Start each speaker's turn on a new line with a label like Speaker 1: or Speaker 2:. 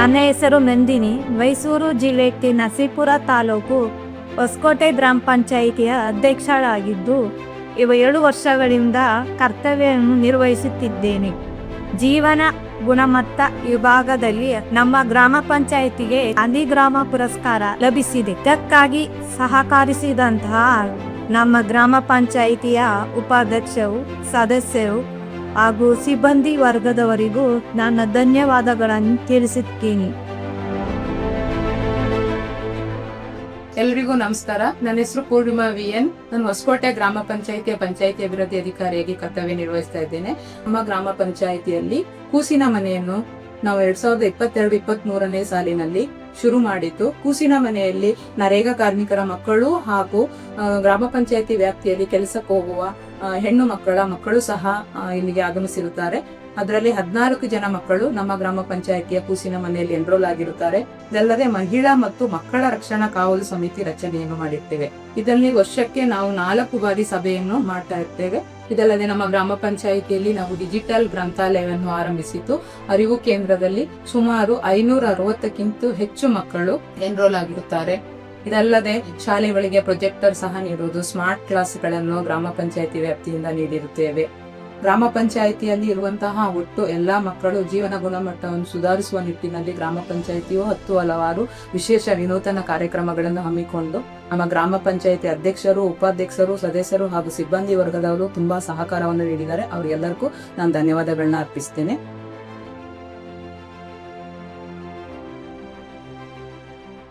Speaker 1: ನನ್ನ ಹೆಸರು ನಂದಿನಿ, ಮೈಸೂರು ಜಿಲ್ಲೆ ನಸೀಪುರ ತಾಲೂಕು ಹೊಸಕೋಟೆ ಗ್ರಾಮ ಪಂಚಾಯಿತಿಯ ಅಧ್ಯಕ್ಷಳಾಗಿದ್ದು ಇವ ಏಳು ವರ್ಷಗಳಿಂದ ಕರ್ತವ್ಯವನ್ನು ನಿರ್ವಹಿಸುತ್ತಿದ್ದೇನೆ. ಜೀವನ ಗುಣಮಟ್ಟ ವಿಭಾಗದಲ್ಲಿ ನಮ್ಮ ಗ್ರಾಮ ಪಂಚಾಯಿತಿಗೆ ಗಾಂಧಿ ಗ್ರಾಮ ಪುರಸ್ಕಾರ ಲಭಿಸಿದೆ. ಇದಕ್ಕಾಗಿ ಸಹಕರಿಸಿದಂತಹ ನಮ್ಮ ಗ್ರಾಮ ಪಂಚಾಯಿತಿಯ ಉಪಾಧ್ಯಕ್ಷರು, ಸದಸ್ಯರು ಹಾಗೂ ಸಿಬ್ಬಂದಿ ವರ್ಗದವರಿಗೂ ನನ್ನ ಧನ್ಯವಾದಗಳನ್ನು ತಿಳಿಸುತ್ತೀನಿ.
Speaker 2: ಎಲ್ರಿಗೂ ನಮಸ್ಕಾರ. ನನ್ನ ಹೆಸರು ಪೂರ್ಣಿಮಾ ವಿ ಎನ್. ನಾನು ಹೊಸಕೋಟೆ ಗ್ರಾಮ ಪಂಚಾಯಿತಿಯ ಪಂಚಾಯಿತಿ ಅಭಿವೃದ್ಧಿ ಅಧಿಕಾರಿಯಾಗಿ ಕರ್ತವ್ಯ ನಿರ್ವಹಿಸ್ತಾ ಇದ್ದೇನೆ. ನಮ್ಮ ಗ್ರಾಮ ಪಂಚಾಯಿತಿಯಲ್ಲಿ ಕೂಸಿನ ಮನೆಯನ್ನು ನಾವು ಎರಡ್ ಸಾವಿರದ ಇಪ್ಪತ್ತೆರಡು ಇಪ್ಪತ್ತ್ ಮೂರನೇ ಸಾಲಿನಲ್ಲಿ ಶುರು ಮಾಡಿದ್ದು. ಕೂಸಿನ ಮನೆಯಲ್ಲಿ ನರೇಗಾ ಕಾರ್ಮಿಕರ ಮಕ್ಕಳು ಹಾಗೂ ಗ್ರಾಮ ಪಂಚಾಯಿತಿ ವ್ಯಾಪ್ತಿಯಲ್ಲಿ ಕೆಲಸಕ್ಕೆ ಹೋಗುವ ಹೆಣ್ಣು ಮಕ್ಕಳ ಮಕ್ಕಳು ಸಹ ಇಲ್ಲಿಗೆ ಆಗಮಿಸಿರುತ್ತಾರೆ. ಅದರಲ್ಲಿ ಹದಿನಾಲ್ಕು ಜನ ಮಕ್ಕಳು ನಮ್ಮ ಗ್ರಾಮ ಪಂಚಾಯಿತಿಯ ಕೂಸಿನ ಮನೆಯಲ್ಲಿ ಎನ್ರೋಲ್ ಆಗಿರುತ್ತಾರೆ. ಇದಲ್ಲದೆ ಮಹಿಳಾ ಮತ್ತು ಮಕ್ಕಳ ರಕ್ಷಣಾ ಕಾವಲು ಸಮಿತಿ ರಚನೆಯನ್ನು ಮಾಡಿರ್ತೇವೆ. ಇದರಲ್ಲಿ ವರ್ಷಕ್ಕೆ ನಾವು ನಾಲ್ಕು ಬಾರಿ ಸಭೆಯನ್ನು ಮಾಡ್ತಾ ಇರ್ತೇವೆ. ಇದಲ್ಲದೆ ನಮ್ಮ ಗ್ರಾಮ ಪಂಚಾಯಿತಿಯಲ್ಲಿ ನಾವು ಡಿಜಿಟಲ್ ಗ್ರಂಥಾಲಯವನ್ನು ಆರಂಭಿಸಿದ್ದು ಅರಿವು ಕೇಂದ್ರದಲ್ಲಿ ಸುಮಾರು ಐನೂರ ಅರವತ್ತಕ್ಕಿಂತ ಹೆಚ್ಚು ಮಕ್ಕಳು ಎನ್ರೋಲ್ ಆಗಿರುತ್ತಾರೆ. ಇದಲ್ಲದೆ ಶಾಲೆಗಳಿಗೆ ಪ್ರೊಜೆಕ್ಟರ್ ಸಹ ನೀಡುವುದು ಸ್ಮಾರ್ಟ್ ಕ್ಲಾಸ್ಗಳನ್ನು ಗ್ರಾಮ ಪಂಚಾಯಿತಿ ವ್ಯಾಪ್ತಿಯಿಂದ ನೀಡಿರುತ್ತೇವೆ. ಗ್ರಾಮ ಪಂಚಾಯಿತಿಯಲ್ಲಿ ಇರುವಂತಹ ಒಟ್ಟು ಎಲ್ಲಾ ಮಕ್ಕಳು ಜೀವನ ಗುಣಮಟ್ಟವನ್ನು ಸುಧಾರಿಸುವ ನಿಟ್ಟಿನಲ್ಲಿ ಗ್ರಾಮ ಪಂಚಾಯಿತಿಯು ಹತ್ತು ಹಲವಾರು ವಿಶೇಷ ವಿನೂತನ ಕಾರ್ಯಕ್ರಮಗಳನ್ನು ಹಮ್ಮಿಕೊಂಡು ನಮ್ಮ ಗ್ರಾಮ ಪಂಚಾಯಿತಿ ಅಧ್ಯಕ್ಷರು, ಉಪಾಧ್ಯಕ್ಷರು, ಸದಸ್ಯರು ಹಾಗೂ ಸಿಬ್ಬಂದಿ ವರ್ಗದವರು ತುಂಬಾ ಸಹಕಾರವನ್ನು ನೀಡಿದ್ದಾರೆ. ಅವರಿಗೆಲ್ಲರಿಗೂ ನಾನು ಧನ್ಯವಾದಗಳನ್ನ ಅರ್ಪಿಸ್ತೇನೆ.